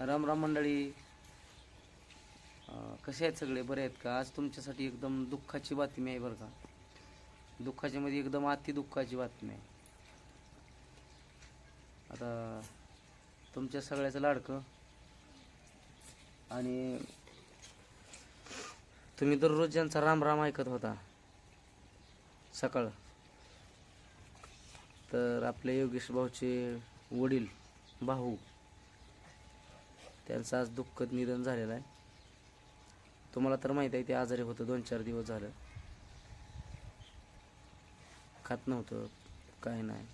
राम राम मंडळी. कसे आहेत सगळे? बरे आहेत का? आज तुमच्यासाठी एकदम दुःखाची बातमी आहे बरं का. दुःखाच्यामध्ये एकदम अति दुःखाची बातमी आहे. आता तुमच्या सगळ्याचं लाडकं. आणि तुम्ही दररोज ज्यांचा राम राम ऐकत होता. सकाळ. तर आपले योगेश भाऊचे वडील भाऊ त्यांचं आज दुःखद निधन झालेलं आहे. तुम्हाला तर माहीत आहे ते आजारी होतं दोन चार दिवस झालं. खात नव्हतं काय नाही.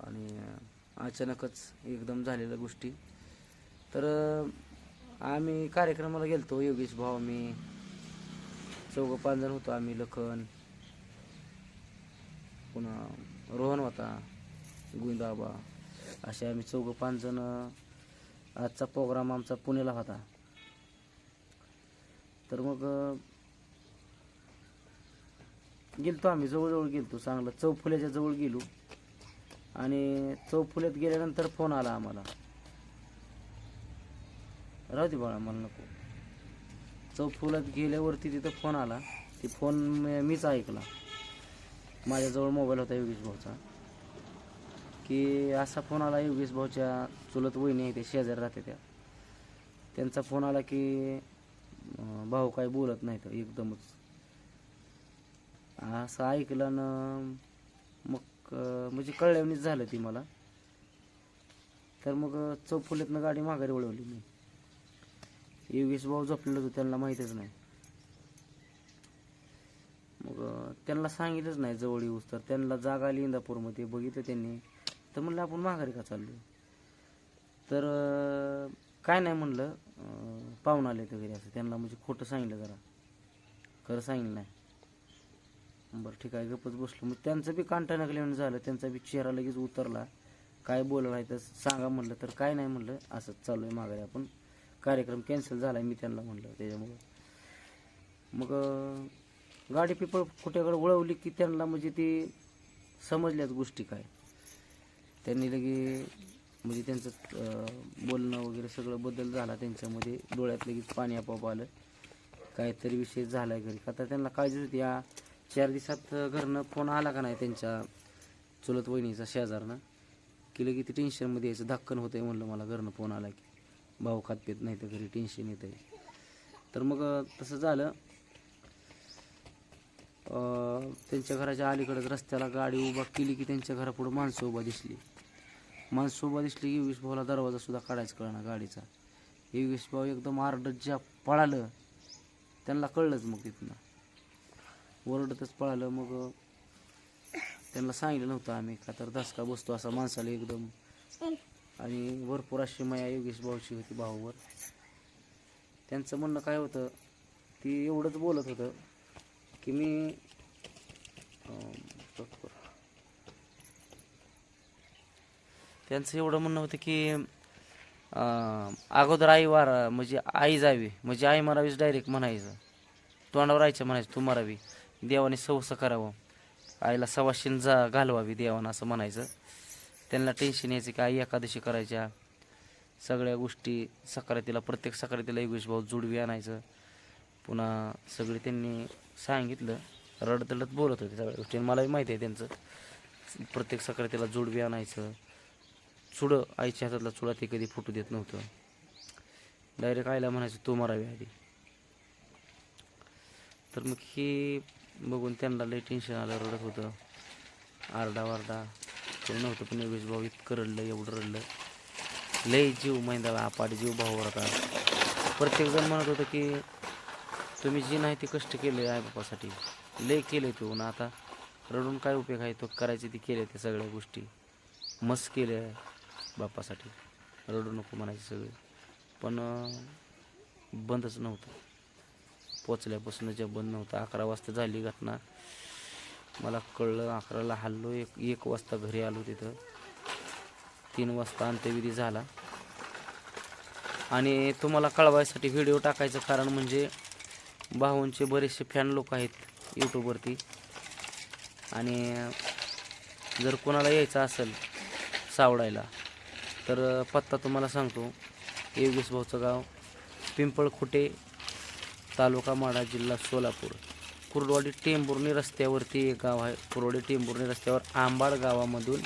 आणि अचानकच एकदम झालेल्या गोष्टी. तर आम्ही कार्यक्रमाला गेलतो योगेश भाऊ मी चौघं पाच जण होतो आम्ही लखन. पुन्हा रोहन होता गुंदाबा असे आम्ही चौघं पाच जण आजचा प्रोग्राम आमचा पुण्याला होता. तर मग गेलतो आम्ही जवळजवळ गेलतो चांगलं. चौफुल्याच्या जवळ गेलो. आणि चौफुल्यात गेल्यानंतर फोन आला आम्हाला. राहू दे बाळा मला नको. चौफुल्यात गेल्यावरती तिथं फोन आला. ती फोन मीच ऐकला. माझ्याजवळ मोबाईल होता योगेश भाऊचा. की असा फोन आला योगेश भाऊच्या चुलत वहिनी आहे ते शेजारी राहते त्या. त्यांचा फोन आला की भाऊ काय बोलत नाही तर एकदमच. असं ऐकलं ना मग म्हणजे कळल्यावनीच झालं ती मला. तर मग चौफुलीतनं गाडी माघारी वळवली मी. योगेश भाऊ झोपलेलं होतं त्यांना माहीतच नाही. मग त्यांना सांगितलंच नाही जवळ येऊस तर. त्यांना जाग आली इंदापूरमध्ये बघितलं त्यांनी. तर म्हणलं आपण माघारी का चाललो तर काय नाही म्हणलं पाहुणा पाहून आले तर घरी असं. त्यांना म्हणजे खोटं सांगितलं जरा. खरं सांगितलं नाही. बरं ठीक आहे गपच बसलो. मग त्यांचं बी कांटा नकल्यानं झालं. त्यांचा बी चेहरा लगेच उतरला. काय बोलला आहे तर सांगा म्हणलं. तर काय नाही म्हणलं असंच चालू आहे माघारी. आपण कार्यक्रम कॅन्सल झाला मी त्यांना म्हणलं त्याच्यामुळं. मग गाडी पिपळ कुठेकडे वळवली की त्यांना म्हणजे ती समजल्याच गोष्टी काय. त्यांनी लगे म्हणजे त्यांचं बोलणं वगैरे सगळं बदल झाला त्यांच्यामध्ये. डोळ्यात लगेच पाणी आपोआप आलं. काहीतरी विषय झाला आहे घरी. का तर त्यांना काळजी होती. या चार दिवसात घरनं फोन आला का नाही त्यांच्या चुलत वहिनीचा शेजारनं? की लगे ती टेन्शनमध्ये यायचं. धक्कन होतंय म्हणलं मला घरनं फोन आला की. भाऊ खात पेत नाही तर घरी टेन्शन येत आहे तर मग तसं झालं. त्यांच्या घराच्या अलीकडंच रस्त्याला गाडी उभा केली की त्यांच्या घरापुढं माणसं उभा दिसली. माणसं शोभा दिसली की योगेश भाऊला दरवाजा सुद्धा काढायचं कळणार गाडीचा. योगेश भाऊ एकदम आरडत ज्या पळालं त्यांना कळलंच मग तिथनं. ओरडतच पळालं मग त्यांना सांगितलं नव्हतं आम्ही का तर धसका बसतो असा माणसाला एकदम. आणि भरपूर अशी माया योगेश भाऊची होती भाऊवर त्यांचं म्हणणं काय होतं ती एवढंच बोलत होतं की मी त्यांचं एवढं म्हणणं होतं की अगोदर आई वार म्हणजे आई जावी म्हणजे आई मरावीच डायरेक्ट म्हणायचं. तोंडावर आईच्या म्हणायचं तू मरावी. देवाने सवसं करावं. आईला सवाशीन जा घालवावी देवानं असं म्हणायचं. त्यांना टेन्शन यायचं की आई एकादशी करायच्या. सगळ्या गोष्टी सकारातीला प्रत्येक सकारातीला योगेश भाऊ जुडवी आणायचं. पुन्हा सगळे त्यांनी सांगितलं. रडतडत बोलत होते सगळ्या गोष्टी. मलाही माहिती आहे त्यांचं. प्रत्येक सकारातीला जुडवी आणायचं. चुडं आईच्या हातातला चुडा ते कधी फुटू देत नव्हतं. डायरेक्ट आईला म्हणायचं तो मरावी आधी. तर मग हे बघून त्यांना लई टेन्शन आलं रडत होतं. आरडा वारडा कोणी नव्हतं पण योगेश भाऊ इतकं रडलं एवढं रडलं. लई जीव महिंदाला आपाट जीव भाऊ होता. प्रत्येकजण म्हणत होतं की तुम्ही जी नाही ते कष्ट केले आई बापासाठी लय केले तो. ना आता रडून काय उपयोग आहे? तो करायचे ते केले ते सगळ्या गोष्टी. मस्त केल्या. बाप्पासाठी. रडू नको म्हणायचे सगळे. पण बंदच नव्हतं. पोचल्यापासून जे बंद नव्हतं. अकरा वाजता झाली घटना. मला कळलं अकराला हल्लो. एक एक वाजता घरी आलो तिथं. तीन वाजता अंत्यविधी झाला. आणि तुम्हाला कळवायसाठी व्हिडिओ टाकायचं कारण म्हणजे भाऊंचे बरेचसे फॅन लोक आहेत यूट्यूबवरती आणि जर कोणाला यायचं असेल सावडायला तर पत्ता तुम्हाला सांगतो. योगेश भाऊचं गाव पिंपळखुटे तालुका माडा जिल्हा सोलापूर. कुरडवाडी टेंबुर्णी रस्त्यावरती एक गाव आहे. कुरडवाडी टेंबुर्णी रस्त्यावर आंबाड गावामधून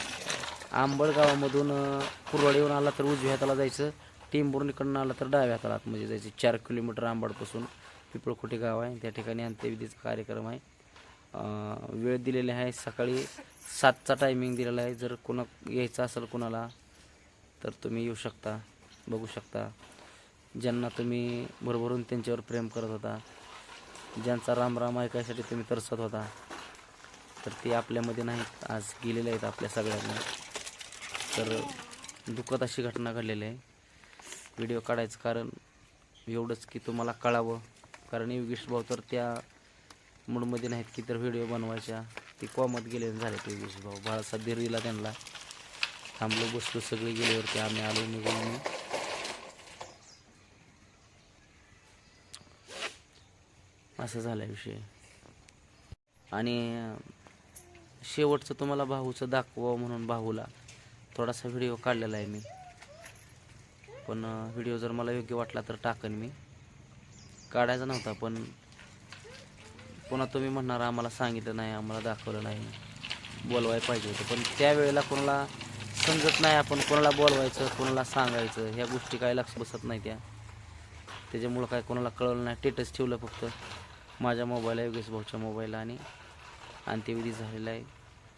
आंबड गावामधून कुरवाडीवरून आला तर उजव्या हाताला जायचं. टेंबुर्णीकडनं आला तर डाव्या हाताला आतमध्ये जायचं. चार किलोमीटर आंबाडपासून पिंपळखुटे गाव आहे. त्या ठिकाणी अंत्यविधीचा कार्यक्रम आहे. वेळ दिलेली आहे. सकाळी सातचा टायमिंग दिलेला आहे. जर कोणा यायचं असेल कोणाला तर तुम्ही येऊ शकता बघू शकता. ज्यांना तुम्ही भरभरून त्यांच्यावर प्रेम करत होता ज्यांचा रामराम ऐकायसाठी तुम्ही तरसत होता तर ते आपल्यामध्ये नाहीत. आज गेलेले आहेत आपल्या सगळ्यांना. तर दुःखद अशी घटना घडलेली आहे. व्हिडिओ काढायचं कारण एवढंच की तुम्हाला कळावं. कारण योगेश भाऊ तर त्या मूडमध्ये नाहीत की तर व्हिडिओ बनवायच्या. ते कॉमत गेले झाले ते योगेश भाऊ. बाळासाहेब दिला त्यांना थांबलो बसलो सगळे गेल्यावरती आम्ही आलो निघून आम्ही. असं झाला विषय. आणि शेवटचं तुम्हाला भाऊचं दाखवावं म्हणून भाऊला थोडासा व्हिडिओ काढलेला आहे मी. पण व्हिडिओ जर मला योग्य वाटला तर टाकन मी. काढायचा नव्हता पण पुन्हा तुम्ही म्हणणार आम्हाला सांगितलं नाही आम्हाला दाखवलं नाही. बोलवायला पाहिजे होतं. पण त्यावेळेला कोणाला समजत नाही आपण कोणाला बोलवायचं कोणाला सांगायचं ह्या गोष्टी काय लक्ष बसत नाही त्या. त्याच्यामुळं काय कोणाला कळलं नाही टेटस ठेवलं फक्त. माझ्या मोबाईल आहे योगेश भाऊच्या मोबाईल आणि अंत्यविधी झालेला आहे.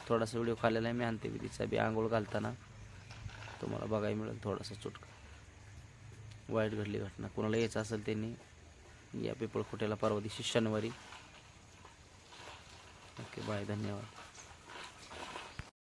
थोडासा व्हिडिओ खालेला आहे मी अंत्यविधीचा. बी आंघोळ घालताना तुम्हाला बघायला मिळेल थोडासा चुटका. वाईट घडली घटना. कोणाला यायचं असेल त्यांनी या पिपळखोट्याला परवा दिवशी शनिवारी. ओके बाय धन्यवाद.